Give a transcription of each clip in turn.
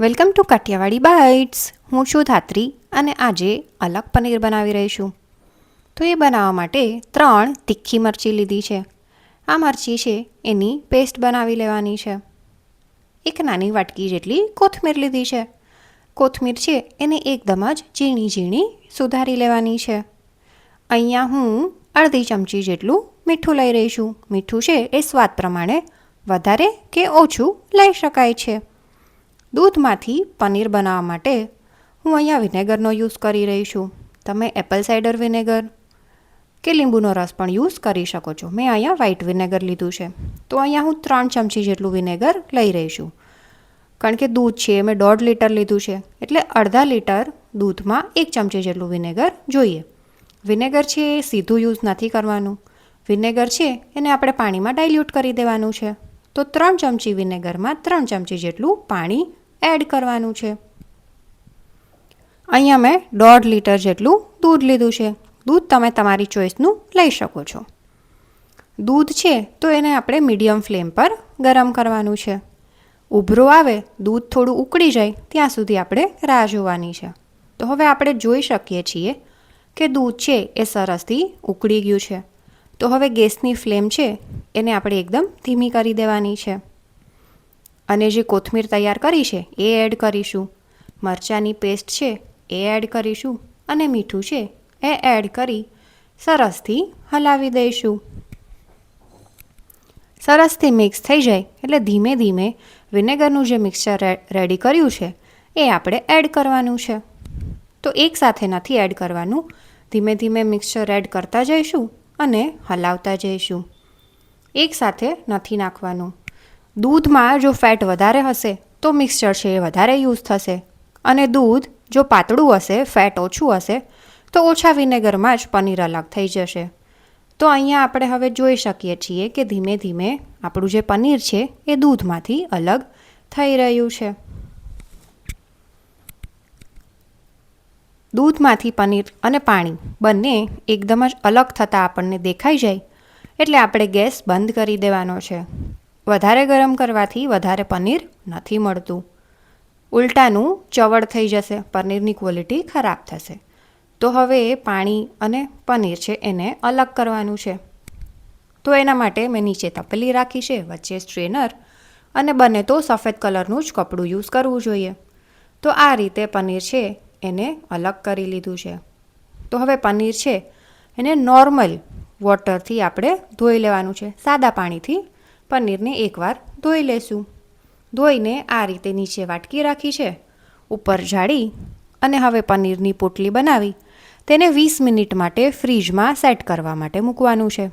Welcome to Kathiawadi bytes. હું છું ધાત્રી અને આજે અલગ પનીર બનાવી રહી છું. તો એ બનાવવા માટે ત્રણ તીખી મરચી લીધી છે. આ મરચી છે એની પેસ્ટ બનાવી લેવાની છે. એક નાની વાટકી જેટલી કોથમીર લીધી છે. કોથમીર છે એને એકદમ જ ઝીણી ઝીણી સુધારી લેવાની છે. અહીંયા હું અડધી ચમચી જેટલું મીઠું લઈ રહી છું. મીઠું છે એ સ્વાદ પ્રમાણે વધારે કે ઓછું લઈ શકાય છે. દૂધમાંથી પનીર બનાવવા માટે હું અહીંયા વિનેગરનો યુઝ કરી રહી છું. તમે એપલ સાઇડર વિનેગર કે લીંબુનો રસ પણ યુઝ કરી શકો છો. મેં અહીંયા વ્હાઇટ વિનેગર લીધું છે. તો અહીંયા હું ત્રણ ચમચી જેટલું વિનેગર લઈ રહી છું. કારણ કે દૂધ છે, મેં દોઢ લીટર લીધું છે. એટલે અડધા લીટર દૂધમાં એક ચમચી જેટલું વિનેગર જોઈએ. વિનેગર છે એ સીધું યુઝ નથી કરવાનું. વિનેગર છે એને આપણે પાણીમાં ડાયલ્યુટ કરી દેવાનું છે. તો ત્રણ ચમચી વિનેગરમાં ત્રણ ચમચી જેટલું પાણી એડ કરવાનું છે. અહીંયા મેં દોઢ લીટર જેટલું દૂધ લીધું છે. દૂધ તમે તમારી ચોઈસનું લઈ શકો છો. દૂધ છે તો એને આપણે મીડિયમ ફ્લેમ પર ગરમ કરવાનું છે. ઉભરો આવે, દૂધ થોડું ઉકળી જાય, ત્યાં સુધી આપણે રાહ જોવાની છે. તો હવે આપણે જોઈ શકીએ છીએ કે દૂધ છે એ સરસથી ઉકળી ગયું છે. તો હવે ગેસની ફ્લેમ છે એને આપણે એકદમ ધીમી કરી દેવાની છે. અને જે કોથમીર તૈયાર કરી છે, એ એડ કરીશું. મરચાંની પેસ્ટ છે, એ એડ કરીશું. અને મીઠું છે, એ એડ કરી સરસથી હલાવી દઈશું. સરસથી મિક્સ થઈ જાય એટલે ધીમે ધીમે વિનેગરનું જે મિક્સચર રેડી કર્યું છે, એ આપણે એડ કરવાનું છે. તો એકસાથે નથી એડ કરવાનું. ધીમે ધીમે મિક્સચર એડ કરતા જઈશું અને હલાવતા જઈશું. એકસાથે નથી નાખવાનું. દૂધમાં જો ફેટ વધારે હશે, તો મિક્સચર છે એ વધારે યુઝ થશે. અને દૂધ જો પાતળું હશે, ફેટ ઓછું હશે, તો ઓછા વિનેગરમાં જ પનીર અલગ થઈ જશે. તો અહીંયા આપણે હવે જોઈ શકીએ છીએ કે ધીમે ધીમે આપણું જે પનીર છે એ દૂધમાંથી અલગ થઈ રહ્યું છે. દૂધમાંથી પનીર અને પાણી બંને એકદમ જ અલગ થતાં આપણને દેખાઈ જાય એટલે આપણે ગેસ બંધ કરી દેવાનો છે. વધારે ગરમ કરવાથી વધારે પનીર નથી મળતું. ઉલટાનું ચવડ થઈ જશે, પનીરની ક્વોલિટી ખરાબ થશે. તો હવે પાણી અને પનીર છે એને અલગ કરવાનું છે. તો એના માટે મેં નીચે તપેલી રાખી છે, વચ્ચે સ્ટ્રેનર અને બને તો સફેદ કલરનું જ કપડું યુઝ કરવું જોઈએ. તો આ રીતે પનીર છે એને અલગ કરી લીધું છે. તો હવે પનીર છે એને નોર્મલ વોટરથી આપણે ધોઈ લેવાનું છે. સાદા પાણીથી પનીરને એકવાર ધોઈ લેશું. ધોઈને આ રીતે નીચે વાટકી રાખી છે. ઉપર જાળી અને હવે પનીરની પોટલી બનાવી. તેને વીસ મિનિટ માટે ફ્રીજમાં સેટ કરવા માટે મૂકવાનું છે.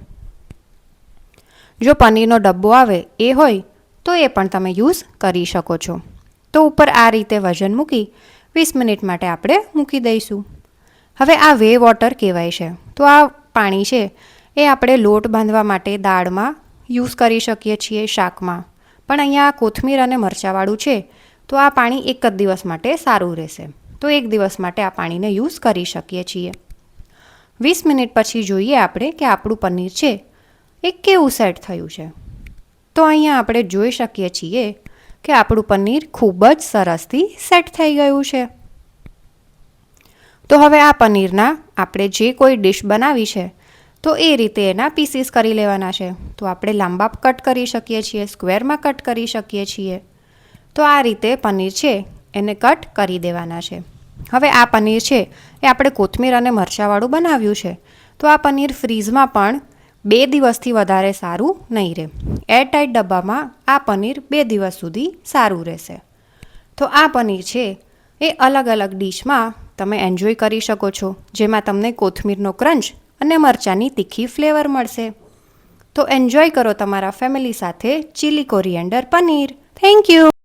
જો પનીરનો ડબ્બો આવે એ હોય, તો એ પણ તમે યુઝ કરી શકો છો. તો ઉપર આ રીતે વજન મૂકી વીસ મિનિટ માટે આપણે મૂકી દઈશું. હવે આ વે વોટર કહેવાય છે. તો આ પાણી છે એ આપણે લોટ બાંધવા માટે દાળમાં યુઝ કરી શકીએ છીએ શાકમાં. પણ અહીંયા કોથમીર અને મરચાંવાળું છે, તો આ પાણી એક જ દિવસ માટે સારું રહેશે. તો એક દિવસ માટે આ પાણીને યુઝ કરી શકીએ છીએ. વીસ મિનિટ પછી જોઈએ આપણે કે આપણું પનીર છે, એ કેવું સેટ થયું છે. તો અહીંયા આપણે જોઈ શકીએ છીએ કે આપણું પનીર ખૂબ જ સરસથી સેટ થઈ ગયું છે. તો હવે આ પનીરના આપણે જે કોઈ ડિશ બનાવી છે તો એ રીતે એના પીસીસ કરી લેવાના છે. તો આપણે લાંબા કટ કરી શકીએ છીએ સ્ક્વેરમાં કટ કરી શકીએ છીએ. તો આ રીતે પનીર છે, એને કટ કરી દેવાના છે. હવે આ પનીર છે, એ આપણે કોથમીર અને મરચાંવાળું બનાવ્યું છે. તો આ પનીર ફ્રીઝમાં પણ બે દિવસથી વધારે સારું નહીં રહે. એરટાઇટ ડબ્બામાં આ પનીર બે દિવસ સુધી સારું રહેશે. તો આ પનીર છે, એ અલગ અલગ ડીશમાં તમે એન્જોય કરી શકો છો. જેમાં તમને કોથમીરનો ક્રંચ અને મરચાંની તીખી ફ્લેવર મળશે. તો એન્જોય કરો તમારા ફેમિલી સાથે chilli coriander paneer. Thank you